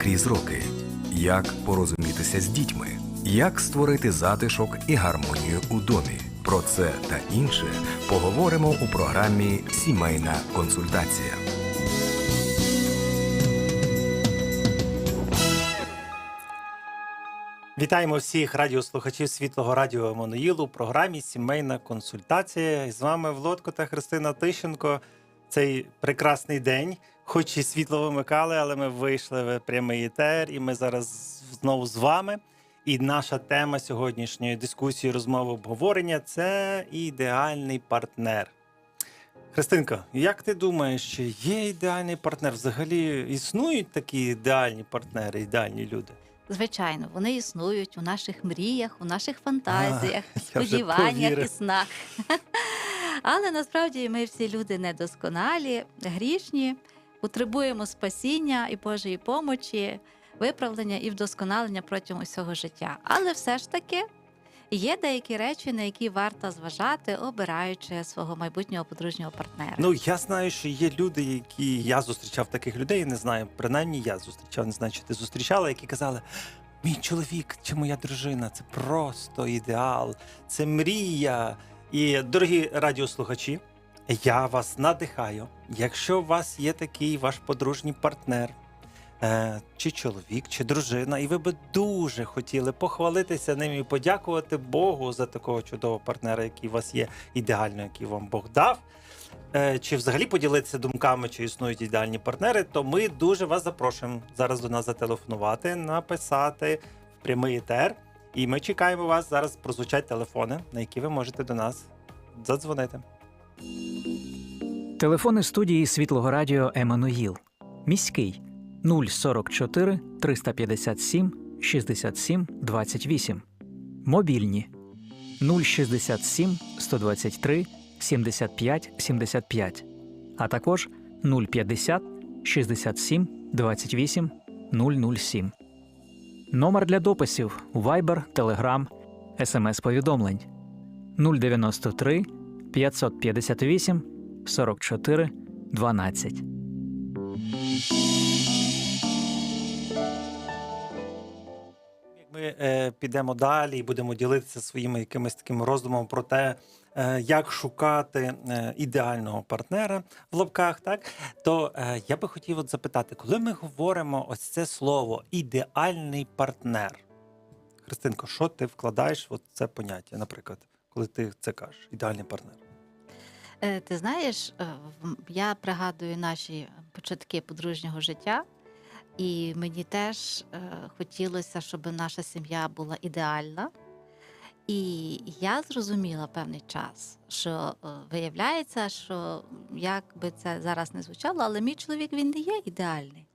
крізь роки, як порозумітися з дітьми, як створити затишок і гармонію у домі. Про це та інше поговоримо у програмі Сімейна консультація. Вітаємо всіх радіослухачів світлого радіо Еммануїл у програмі Сімейна консультація. З вами Володко та Христина Тищенко. Цей прекрасний день, хоч і світло вимикали, але ми вийшли в прямий етер, і ми зараз знову з вами. І наша тема сьогоднішньої дискусії, розмови, обговорення це ідеальний партнер. Христинко, як ти думаєш, чи є ідеальний партнер? Взагалі існують такі ідеальні партнери, ідеальні люди? Звичайно, вони існують у наших мріях, у наших фантазіях, вже сподіваннях і снах. Але насправді ми всі люди недосконалі, грішні, потребуємо спасіння і Божої помочі, виправлення і вдосконалення протягом усього життя. Але все ж таки є деякі речі, на які варто зважати, обираючи свого майбутнього подружнього партнера. Ну я знаю, що є люди, які я зустрічав таких людей, не знаю, принаймні я зустрічав, не знаю, чи ти зустрічала, які казали. Мій чоловік чи моя дружина це просто ідеал, це мрія. І дорогі радіослухачі, я вас надихаю. Якщо у вас є такий ваш подружній партнер, е, чи чоловік, чи дружина, і ви би дуже хотіли похвалитися ним і подякувати Богу за такого чудового партнера, який у вас є, ідеально, який вам Бог дав. е, Чи взагалі поділитися думками, чи існують ідеальні партнери, то ми дуже вас запрошуємо зараз до нас зателефонувати, написати в прямий етер. І ми чекаємо вас. Зараз прозвучать телефони, на які ви можете до нас задзвонити. Телефони студії Світлого Радіо Еммануїл. Міський 044 357 67 28. Мобільні 067 123 75 75. А також 050 67 28 007. Номер для дописів Viber, Telegram, SMS-повідомлень 093 558 44 12. Ми е, підемо далі і будемо ділитися своїми якимись такими роздумами про те, е, як шукати е, ідеального партнера в лапках, так то я би хотів от запитати, коли ми говоримо ось це слово ідеальний партнер. Христинко, що ти вкладаєш в це поняття, наприклад, коли ти це кажеш, ідеальний партнер? Е, Ти знаєш, е, я пригадую наші початки подружнього життя, і мені теж е, хотілося, щоб наша сім'я була ідеальна. І я зрозуміла певний час, що виявляється, що як би це зараз не звучало, але мій чоловік він не є ідеальний.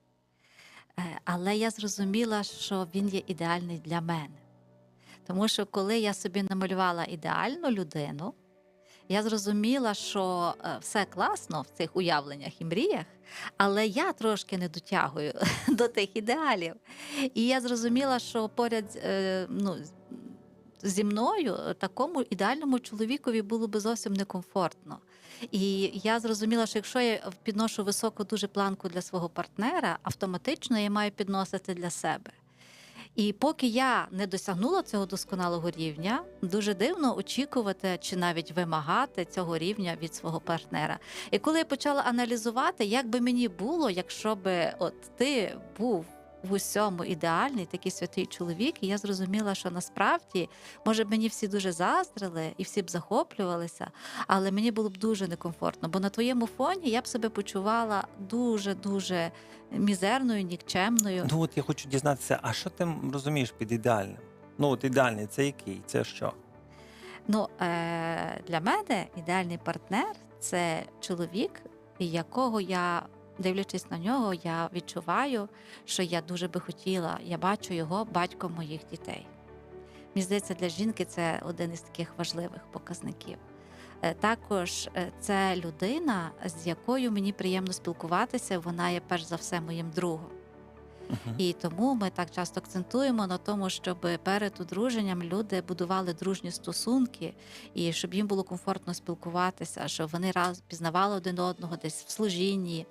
Але я зрозуміла, що він є ідеальний для мене. Тому що коли я собі намалювала ідеальну людину, я зрозуміла, що е, все класно в цих уявленнях і мріях, але я трошки не дотягую до тих ідеалів. І я зрозуміла, що поряд е, ну, зі мною такому ідеальному чоловікові було би зовсім некомфортно. І я зрозуміла, що якщо я підношу високу дуже планку для свого партнера, автоматично я маю підносити для себе. І поки я не досягнула цього досконалого рівня, дуже дивно очікувати чи навіть вимагати цього рівня від свого партнера. І коли я почала аналізувати, як би мені було, якщо би от ти був в усьому ідеальний такий святий чоловік, і я зрозуміла, що насправді може б мені всі дуже заздрили і всі б захоплювалися, але мені було б дуже некомфортно, бо на твоєму фоні я б себе почувала дуже дуже мізерною, нікчемною. Ну от я хочу дізнатися, а що ти розумієш під ідеальним? Ну от ідеальний це який? Це що? Ну, е, для мене ідеальний партнер це чоловік, якого я, дивлячись на нього, я відчуваю, що я дуже би хотіла. Я бачу його батьком моїх дітей. Мені здається, для жінки це один із таких важливих показників. Е, Також е, це людина, з якою мені приємно спілкуватися. Вона є перш за все моїм другом. Мгм. І тому ми так часто акцентуємо на тому, щоб перед одруженням люди будували дружні стосунки, і щоб їм було комфортно спілкуватися, щоб вони раз пізнавали один одного десь в служінні,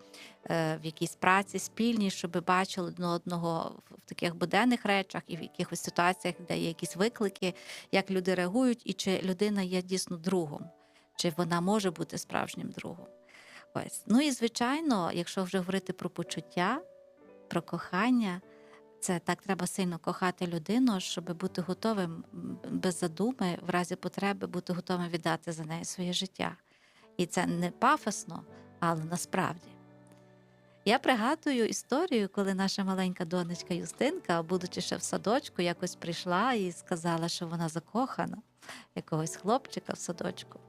е, в якійсь праці спільній, щоб бачили один одного в таких буденних речах і в якихось ситуаціях, де є якісь виклики, як люди реагують, і чи людина є дійсно другом, чи вона може бути справжнім другом. Ось. Ну і звичайно, якщо вже говорити про почуття, про кохання, це так треба сильно кохати людину, щоб бути готовим без задуми, в разі потреби бути готовим віддати за неї своє життя. І це не пафосно, але насправді. Я пригадую історію, коли наша маленька донечка Юстинка, будучи ще в садочку, якось прийшла і сказала, що вона закохана якогось хлопчика в садочку.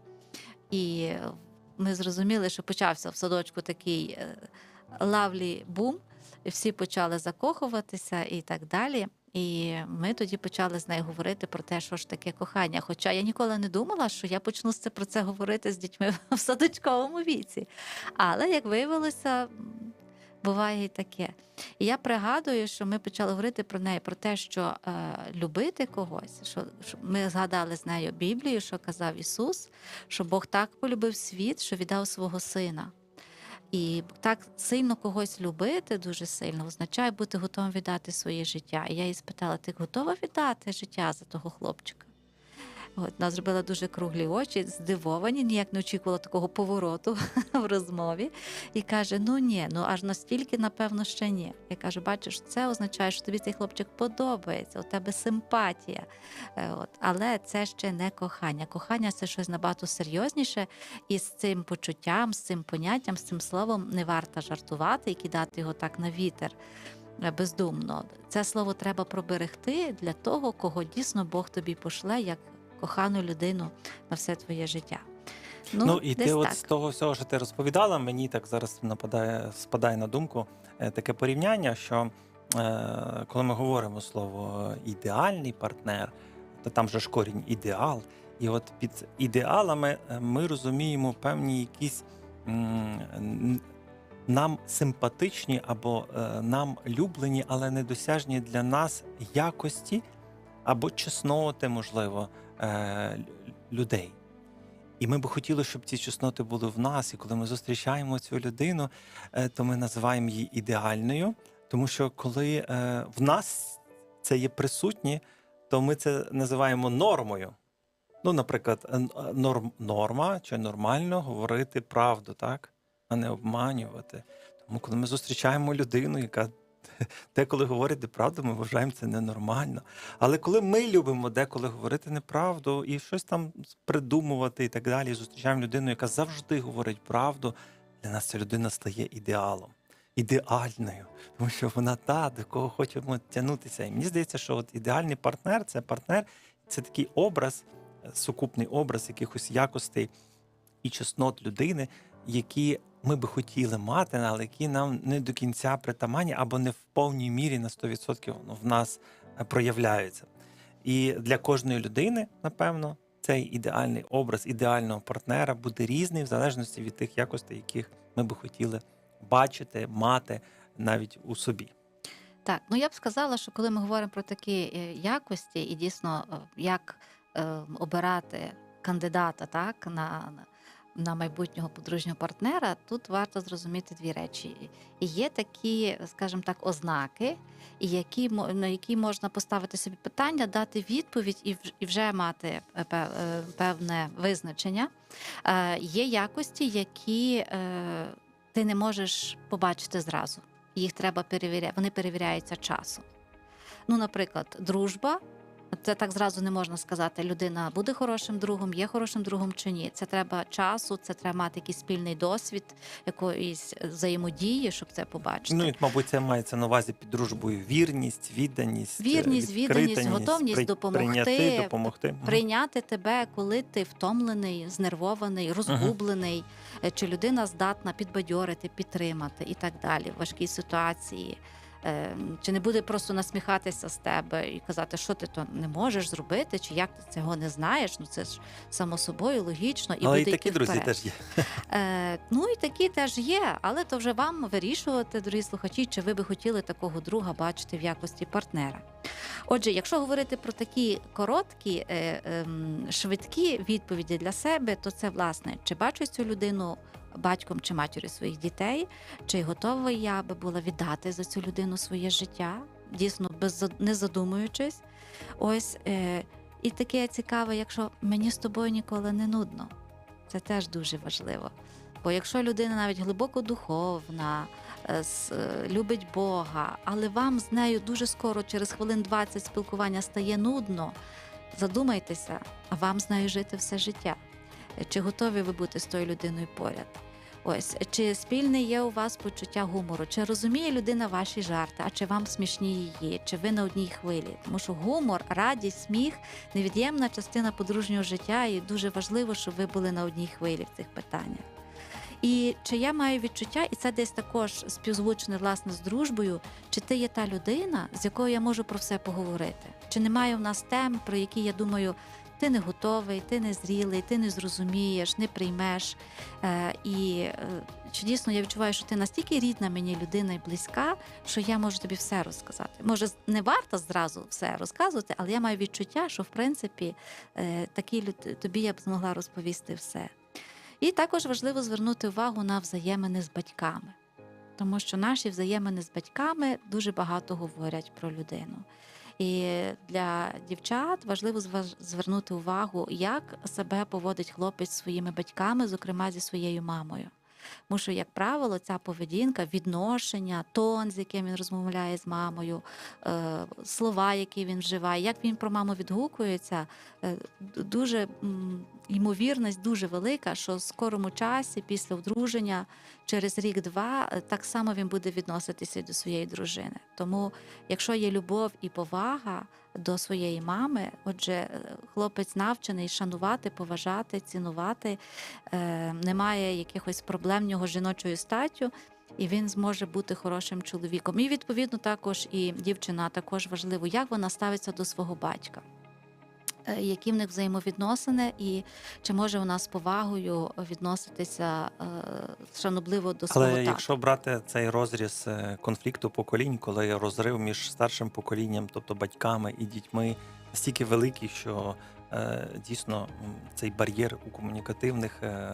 І ми зрозуміли, що почався в садочку такий е, лавлі бум, всі почали закохуватися і так далі. І ми тоді почали з нею говорити про те, що ж таке кохання. Хоча я ніколи не думала, що я почну з це- про це говорити з дітьми в садочковому віці. Але як виявилося, буває і таке. І я пригадую, що ми почали говорити про неї, про те, що е, любити когось, що, що ми згадали з нею Біблію, що казав Ісус, що Бог так полюбив світ, що віддав свого сина. І так сильно когось любити, дуже сильно, означає бути готовим віддати своє життя. І я її спитала: ти готова віддати життя за того хлопчика? От, вона зробила дуже круглі очі, здивовані, ніяк не очікувала такого повороту в розмові. І каже: Ну ні, ну аж настільки, напевно, ще ні. Я кажу, бачиш, це означає, що тобі цей хлопчик подобається, у тебе симпатія. Е, От. Але це ще не кохання. Кохання це щось набагато серйозніше, і з цим почуттям, з цим поняттям, з цим словом не варто жартувати і кидати його так на вітер. е, Бездумно, це слово треба проберегти для того, кого дійсно Бог тобі пошле як кохану людину на все твоє життя. Ну, і десь ти, от з того всього, що ти розповідала, мені так зараз нападає, спадає на думку е, таке порівняння, що е, коли ми говоримо слово ідеальний партнер, то там же ж корінь ідеал. І от під ідеалами е, ми розуміємо певні якісь м, нам симпатичні або е, нам люблені, але недосяжні для нас якості або чесноти, можливо, е, людей. І ми би хотіли, щоб ці чесноти були в нас. І коли ми зустрічаємо цю людину, е, то ми називаємо її ідеальною. Тому що коли е, в нас це є присутнє, то ми це називаємо нормою. Ну, наприклад, е, норм, норма чи нормально говорити правду, так? а не обманювати. Тому, коли ми зустрічаємо людину, яка деколи говорить неправду, ми вважаємо це ненормально. Але коли ми любимо деколи говорити неправду і щось там придумувати і так далі, і зустрічаємо людину, яка завжди говорить правду, для нас ця людина стає ідеалом, ідеальною, тому що вона та, до кого хочемо тягнутися. І мені здається, що от ідеальний партнер це партнер, це такий образ, е, сукупний образ якихось якостей і чеснот людини, які ми би хотіли мати, але які нам не до кінця притаманні або не в повній мірі на 100% в нас е, проявляються. І для кожної людини, напевно, цей ідеальний образ ідеального партнера буде різний в залежності від тих якостей, яких ми би хотіли бачити, мати навіть у собі. Так, ну я б сказала, що коли ми говоримо про такі е, якості, і дійсно е, як е, обирати кандидата так, на, на- майбутнього подружнього партнера, тут варто зрозуміти дві речі. Є такі, скажімо так, ознаки, які, на які можна поставити собі питання, дати відповідь і вже мати е, е, певне визначення. Е, Є якості, які ти не можеш побачити зразу їх треба перевіряти, вони перевіряються часом. Ну, наприклад, дружба. Це так зразу не можна сказати, людина буде хорошим другом, є хорошим другом чи ні. Це треба часу, це треба мати якийсь спільний досвід, якоїсь взаємодії, щоб це побачити. Ну і, мабуть, це мається на увазі під дружбою вірність, відданість, Вірність, відданість, готовність при- допомогти, прийняти, допомогти. Прийняти тебе, коли ти втомлений, знервований, розгублений, е, чи людина здатна підбадьорити, підтримати і так далі в важкій ситуації. Е, чи не буде просто насміхатися з тебе і казати, що ти то не можеш зробити, чи як ти цього не знаєш. Ну це ж само собою логічно і Але і такі друзі вперед. теж є. Е, ну і такі теж є, але то вже вам вирішувати, дорогі слухачі, чи ви би хотіли такого друга бачити в якості партнера. Отже, якщо говорити про такі короткі, е, ем, швидкі відповіді для себе, то це власне, чи бачу цю людину батьком чи матір'ю своїх дітей, чи готова я би була віддати за цю людину своє життя, дійсно без не задумуючись. Ось е, і таке цікаве, якщо мені з тобою ніколи не нудно. Це теж дуже важливо. Бо якщо людина навіть глибоко духовна, е, е, любить Бога, але вам з нею дуже скоро, через хвилин 20 спілкування стає нудно, задумайтеся, а вам з нею жити все життя. Чи готові ви бути з тою людиною поряд? Ось чи спільне є у вас почуття гумору, чи розуміє людина ваші жарти, а чи вам смішні її, чи ви на одній хвилі? Тому що гумор, радість, сміх невід'ємна частина подружнього життя, і дуже важливо, щоб ви були на одній хвилі в цих питаннях. І чи я маю відчуття, і це десь також співзвучне власне з дружбою, чи ти є та людина, з якою я можу про все поговорити? Чи немає в нас тем, про які я думаю, ти не готовий, ти не зрілий, ти не зрозумієш, не приймеш. Е, і е, чи дійсно я відчуваю, що ти настільки рідна мені людина і близька, що я можу тобі все розказати. Може, не варто зразу все розказувати, але я маю відчуття, що в принципі е, такій люд- тобі я б змогла розповісти все. І також важливо звернути увагу на взаємини з батьками, тому що наші взаємини з батьками дуже багато говорять про людину. І для дівчат важливо звернути увагу, як себе поводить хлопець зі своїми батьками, зокрема зі своєю мамою. Тому що, як правило, ця поведінка, відношення, тон, з яким він розмовляє з мамою, е, слова, які він вживає, як він про маму відгукується, е, дуже ймовірність дуже велика, що в скорому часі, після одруження, через рік-два, е, так само він буде відноситися до своєї дружини. Тому, якщо є любов і повага до своєї мами, отже, е, хлопець навчений шанувати, поважати, цінувати, е, немає якихось проблем в нього жіночою статтю. І він зможе бути хорошим чоловіком. І відповідно також і дівчина також важливо, як вона ставиться до свого батька, які в них взаємовідносини, і чи може вона з повагою відноситися е, шанобливо до свого Але тата. якщо брати цей розріз е, конфлікту поколінь, коли розрив між старшим поколінням, тобто батьками і дітьми, настільки великий, що е, дійсно цей бар'єр у комунікативних е,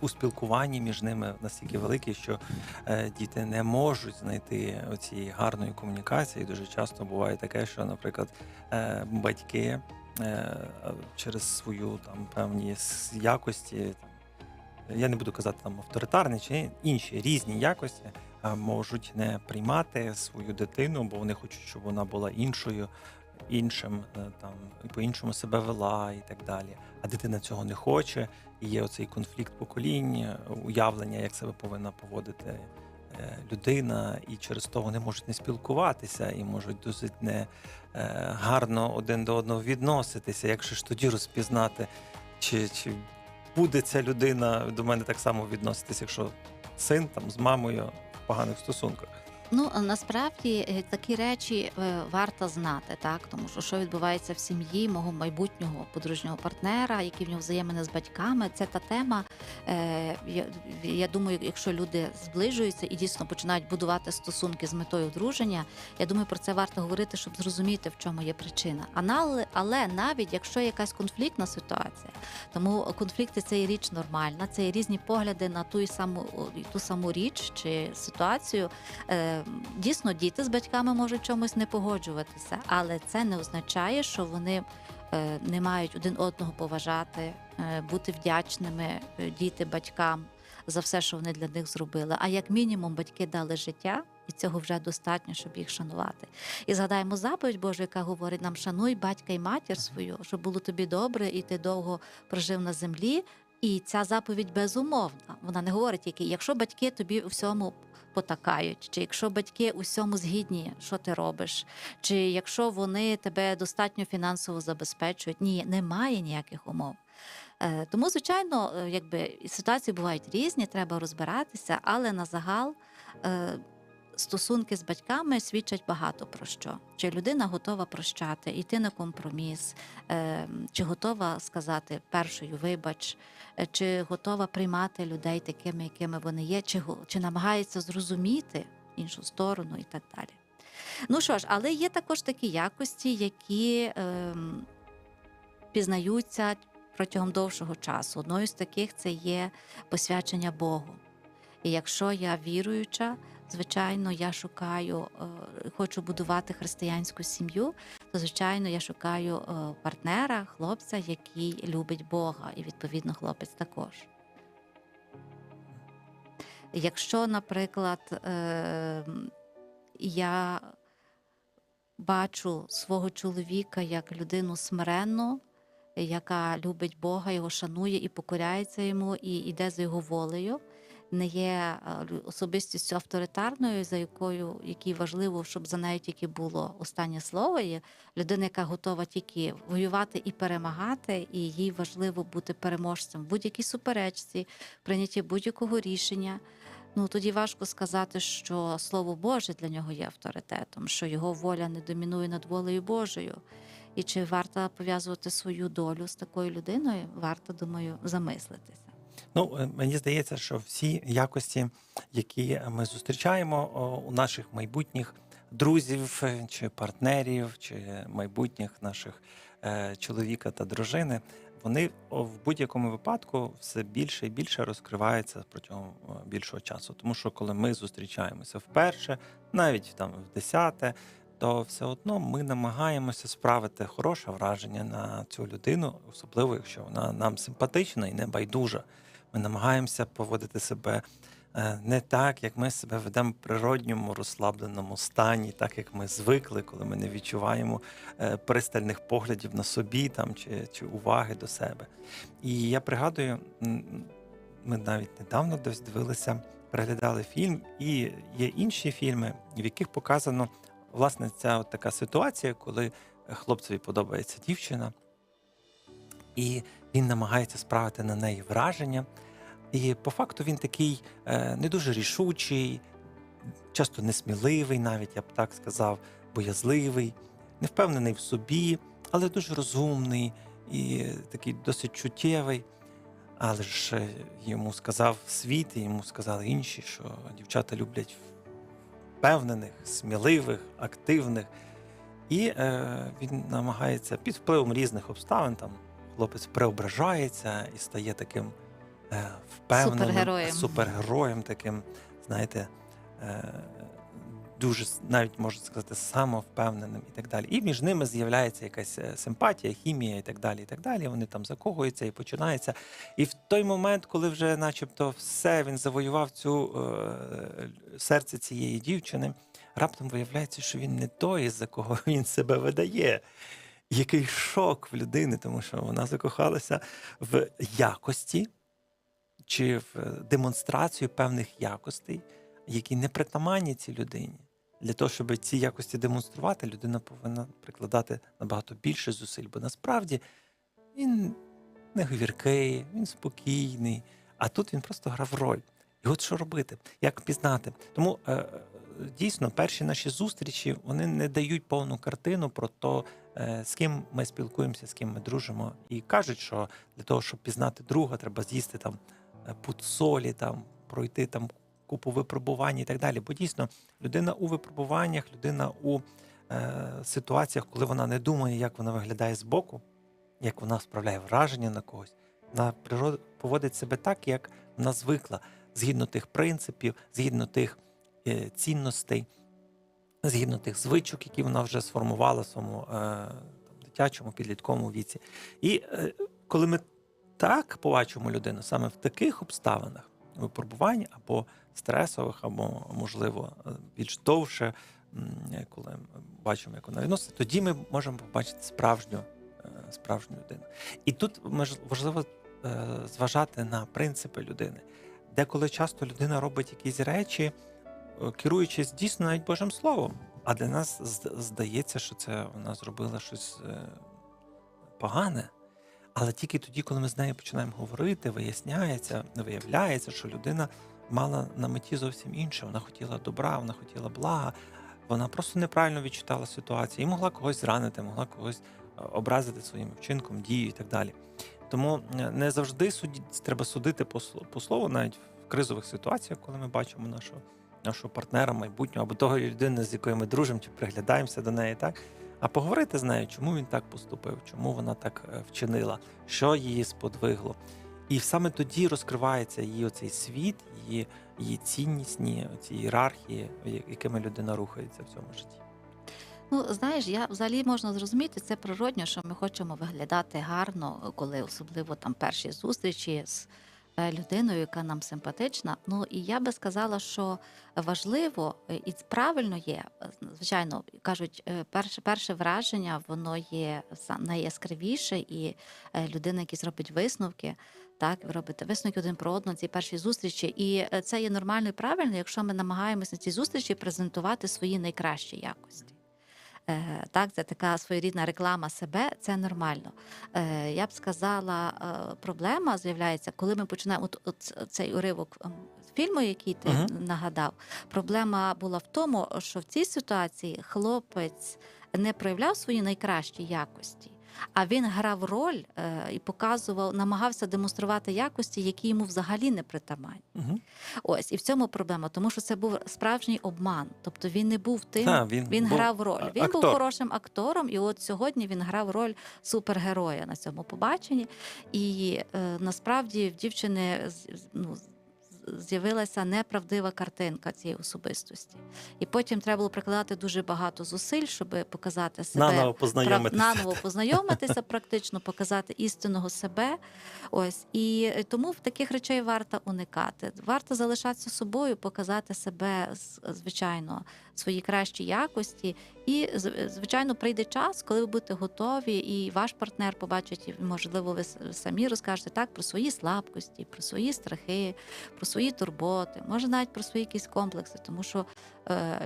у, спілкуванні між ними настільки великий, що е, діти не можуть знайти цієї гарної комунікації. Дуже часто буває таке, що, наприклад, е, батьки е, через свою там певні якості я не буду казати там авторитарні чи інші різні якості, можуть не приймати свою дитину, бо вони хочуть, щоб вона була іншою, іншим е, там і по-іншому себе вела і так далі. А дитина цього не хоче. І є оцей конфлікт поколінь, уявлення, як себе повинна поводити е, людина, і через то вони можуть не спілкуватися і можуть досить не е, гарно один до одного відноситися. Як же ж тоді розпізнати, чи, чи буде ця людина до мене так само відноситися, якщо син там з мамою в поганих стосунках. Ну насправді е, такі речі е, варто знати, так тому що що відбувається в сім'ї мого майбутнього подружнього партнера, які в нього взаємини з батьками. Це та тема. Е, я, думаю, якщо люди зближуються і дійсно починають будувати стосунки з метою одруження, я думаю, про це варто говорити, щоб зрозуміти, в чому є причина. А але навіть якщо якась конфліктна ситуація, тому конфлікти це є річ нормальна, це є різні погляди на ту саму ту саму річ чи ситуацію. Дійсно, діти з батьками можуть чомусь не погоджуватися, але це не означає, що вони е, не мають один одного поважати, е, бути вдячними е, діти батькам за все, що вони для них зробили. А як мінімум, батьки дали життя. І цього вже достатньо, щоб їх шанувати. І згадаємо заповідь Божу, яка говорить нам: шануй батька і матір свою, щоб було тобі добре, і ти довго прожив на землі. І ця заповідь безумовна. Вона не говорить тільки, якщо батьки тобі у всьому потакають, чи якщо батьки у всьому згідні, що ти робиш, чи якщо вони тебе достатньо фінансово забезпечують, ні, немає ніяких умов. Е, Тому, звичайно, е, якби ситуації бувають різні, треба розбиратися, але на загал. Стосунки з батьками свідчать багато про що. Чи людина готова прощати, йти на компроміс, е, чи готова сказати першою вибач, е, чи готова приймати людей такими, якими вони є, чи, чи намагається зрозуміти іншу сторону і так далі. Ну що ж, але є також такі якості, які ем, пізнаються протягом довшого часу. Одною з таких це є посвячення Богу. І якщо я віруюча, звичайно, я шукаю, е, хочу будувати християнську сім'ю, то звичайно я шукаю е, партнера, хлопця, який любить Бога, і відповідно хлопець також. Якщо, наприклад, е, я бачу свого чоловіка як людину смиренну, яка любить Бога, його шанує і покоряється йому, і йде за його волею, не є е, особистістю авторитарною, за якою якій важливо, щоб за нею тільки було останнє слово. Є людина, яка готова тільки воювати і перемагати, і їй важливо бути переможцем в будь-якій суперечці, прийнятті будь-якого рішення. Ну тоді важко сказати, що слово Боже для нього є авторитетом, що його воля не домінує над волею Божою. І чи варто пов'язувати свою долю з такою людиною? Варто, думаю, замислитися. Ну, е, мені здається, що всі якості, які ми зустрічаємо у наших майбутніх друзів е, чи партнерів, чи майбутніх наших е, чоловіка та дружини, вони в будь-якому випадку все більше і більше розкриваються протягом більшого часу. Тому що коли ми зустрічаємося вперше, навіть там в десяте, то все одно ми намагаємося справити хороше враження на цю людину, особливо якщо вона нам симпатична і не байдужа. Ми намагаємося поводити себе е, не так, як ми себе ведемо в природньому розслабленому стані, так як ми звикли, коли ми не відчуваємо е, пристальних поглядів на собі там чи, чи уваги до себе. І я пригадую, ми навіть недавно десь дивилися, переглядали фільм, і є інші фільми, в яких показано власне ця от така ситуація, коли хлопцеві подобається дівчина, і він намагається справити на неї враження. І по факту він такий е, не дуже рішучий, часто несміливий, навіть я б так сказав, боязливий, не впевнений в собі, але дуже розумний і такий досить чуттєвий. Але ж е, йому сказав світ, і йому сказали інші, що дівчата люблять впевнених, сміливих, активних. І е, він намагається під впливом різних обставин. Там хлопець преображається і стає таким е, впевненим Супергероєм. супергероєм, таким, знаєте, е, дуже навіть можна сказати, самовпевненим і так далі. І між ними з'являється якась е, симпатія, хімія і так далі. І так далі. Вони там закохуються і починається. І в той момент, коли вже, начебто, все він завоював цю серце цієї дівчини, раптом виявляється, що він не той, за кого він себе видає. Який шок в людини, тому що вона закохалася в якості чи в демонстрацію певних якостей, які не притаманні цій людині. Для того, щоб ці якості демонструвати, людина повинна прикладати набагато більше зусиль, бо насправді він не говіркий, він спокійний, а тут він просто грав роль. І от що робити, як пізнати? Тому е, е, дійсно перші наші зустрічі вони не дають повну картину про те, з ким ми спілкуємося, з ким ми дружимо. І кажуть, що для того, щоб пізнати друга, треба з'їсти там е, пуд солі, там пройти там купу випробувань і так далі. Бо дійсно людина у випробуваннях, людина у е, ситуаціях, коли вона не думає, як вона виглядає збоку, як вона справляє враження на когось, вона природ- поводить себе так, як вона звикла, згідно тих принципів, згідно тих цінностей, згідно тих звичок, які вона вже сформувала в своєму е, дитячому, підлітковому віці. І е, коли ми так побачимо людину саме в таких обставинах, випробувань або стресових, або, можливо, е, більш довше, коли ми бачимо, як вона відноситься, тоді ми можемо побачити справжню, е, справжню людину. І тут важливо е, зважати на принципи людини. Деколи часто людина робить якісь речі, е, керуючись дійсно навіть Божим Словом. А для нас здається, що це вона зробила щось е, погане. Але тільки тоді, коли ми з нею починаємо говорити, виясняється, виявляється, що людина мала на меті зовсім інше. Вона хотіла добра, вона хотіла блага. Вона просто неправильно відчитала ситуацію і могла когось зранити, могла когось е, образити своїм вчинком, дією і так далі. Тому е, не завжди суді, треба судити по, слову, навіть в кризових ситуаціях, коли ми бачимо нашого, нашого партнера майбутнього або того людини, з якою ми дружимо чи приглядаємося до неї, так? А поговорити з нею, чому він так поступив, чому вона так е, вчинила, що її сподвигло. І саме тоді розкривається її оцей світ, її, її ціннісні ці ієрархії, якими людина рухається в цьому житті. Ну, знаєш, я взагалі можна зрозуміти, це природньо, що ми хочемо виглядати гарно, коли особливо там перші зустрічі з людиною, яка нам симпатична. Ну і я би сказала, що важливо е, і правильно є. е, Звичайно, кажуть, е, перше, перше враження воно є найяскравіше, і е, людина, яка зробить висновки. Так, ви висновки один про одного, ці перші зустрічі, і е, це є нормально і правильно, якщо ми намагаємося на цій зустрічі презентувати свої найкращі якості. Е, Так, це така своєрідна реклама себе, це нормально. Е, Я б сказала, е, проблема з'являється, коли ми починаємо от, от цей уривок ем, фільму, який ти Мгм. нагадав. Проблема була в тому, що в цій ситуації хлопець не проявляв свої найкращі якості. А він грав роль е, і показував, намагався демонструвати якості, які йому взагалі не притаманні. Угу. Ось і в цьому проблема, тому що це був справжній обман. Тобто він не був тим, Та, він він був грав роль. Він був хорошим актором, і от сьогодні він грав роль супергероя на цьому побаченні. І е, насправді в дівчини ну, з'явилася неправдива картинка цієї особистості. І потім треба було прикладати дуже багато зусиль, щоб показати себе Наново прав- познайомитися. наново познайомитися, практично показати істинного себе. Ось і тому в таких речей варто уникати. Варто залишатися собою, показати себе звичайно, свої кращі якості. І звичайно, прийде час, коли ви будете готові, і ваш партнер побачить, і можливо, ви самі розкажете так про свої слабкості, про свої страхи, про свої турботи, може навіть про свої якісь комплекси, тому що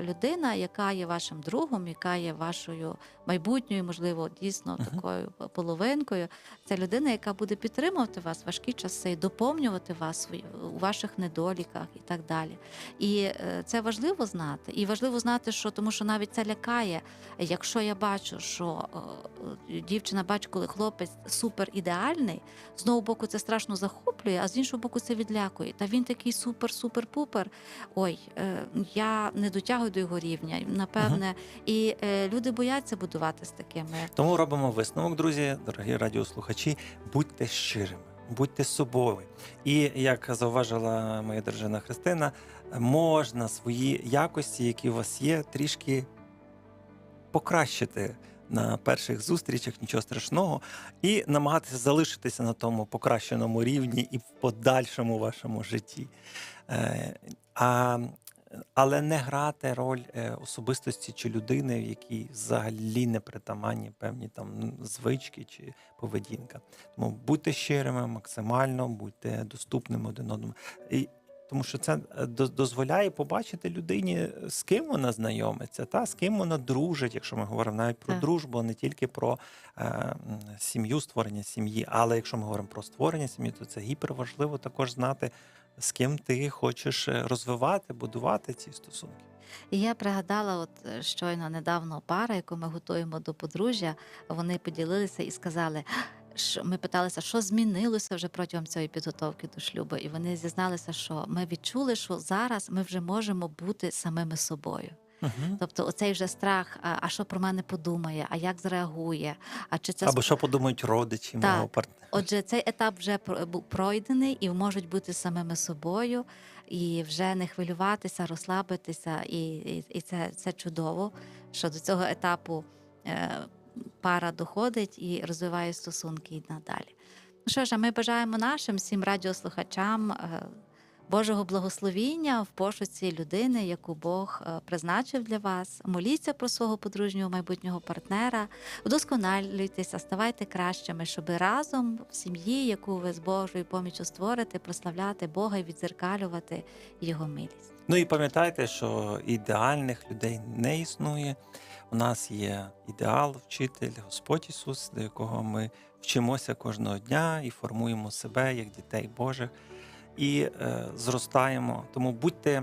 людина, яка є вашим другом, яка є вашою майбутньою, можливо, дійсно такою половинкою, це людина, яка буде підтримувати вас в важкі часи, доповнювати вас у ваших недоліках і так далі. І е, це важливо знати. І важливо знати, що тому що навіть це лякає. Якщо я бачу, що е, дівчина бачить, коли хлопець супер ідеальний, з одного боку це страшно захоплює, а з іншого боку це відлякує. Та він такий супер-супер-пупер. Ой, е, я не дотягую до його рівня, напевне. І е, люди бояться будувати з такими. Тому робимо висновок, друзі, дорогі радіослухачі. Будьте щирими, будьте собою. І як зауважила моя дружина Христина, можна свої якості, які у вас є, трішки покращити на перших зустрічах, нічого страшного, і намагатися залишитися на тому покращеному рівні і в подальшому вашому житті. Е, А але не грати роль е, особистості чи людини, в якій взагалі не притаманні певні там звички чи поведінка. Тому будьте щирими максимально, будьте доступними один одному. І, тому що це е, дозволяє побачити людині, з ким вона знайомиться, та з ким вона дружить, якщо ми говоримо навіть про Так. дружбу, а не тільки про е, сім'ю, створення сім'ї. Але якщо ми говоримо про створення сім'ї, то це гіперважливо також знати, з ким ти хочеш е, розвивати, будувати ці стосунки. І я пригадала, от е, щойно недавно пара, яку ми готуємо до подружжя, вони поділилися і сказали. Ми питалися, що змінилося вже протягом цієї підготовки до шлюбу, і вони зізналися, що ми відчули, що зараз ми вже можемо бути самими собою. Угу. Тобто, оцей вже страх, а, а що про мене подумає, а як зреагує, а чи це Або що подумають родичі Так. мого партнера. Отже, цей етап вже про- пройдений і можуть бути самими собою, і вже не хвилюватися, розслабитися, і, і, і це, це чудово, що до цього етапу е, пара доходить і розвиває стосунки і надалі. Ну що ж, а ми бажаємо нашим всім радіослухачам. е, Божого благословіння в пошуці людини, яку Бог е, призначив для вас. Моліться про свого подружнього майбутнього партнера, вдосконалюйтеся, ставайте кращими, щоб разом в сім'ї, яку ви з Божою поміччю створите, прославляти Бога і відзеркалювати Його милість. Ну і пам'ятайте, що ідеальних людей не існує. У нас є ідеал, вчитель, Господь Ісус, до якого ми вчимося кожного дня і формуємо себе як дітей Божих. І е, зростаємо. Тому будьте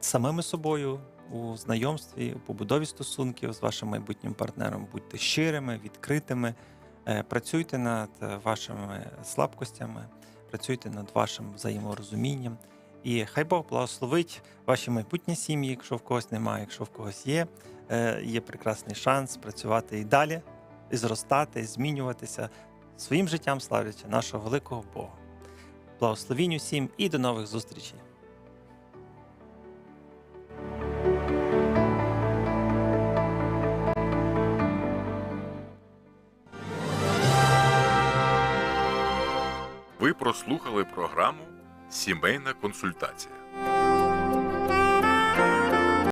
самими собою у знайомстві, у побудові стосунків з вашим майбутнім партнером. Будьте щирими, відкритими, е, працюйте над вашими слабкостями, працюйте над вашим взаєморозумінням. І хай Бог благословить ваші майбутні сім'ї, якщо в когось немає, якщо в когось є. Е, Є прекрасний шанс працювати і далі, і зростати, і змінюватися своїм життям, славлячи нашого великого Бога. Благословінь усім і до нових зустрічей! Ви прослухали програму Сімейна консультація.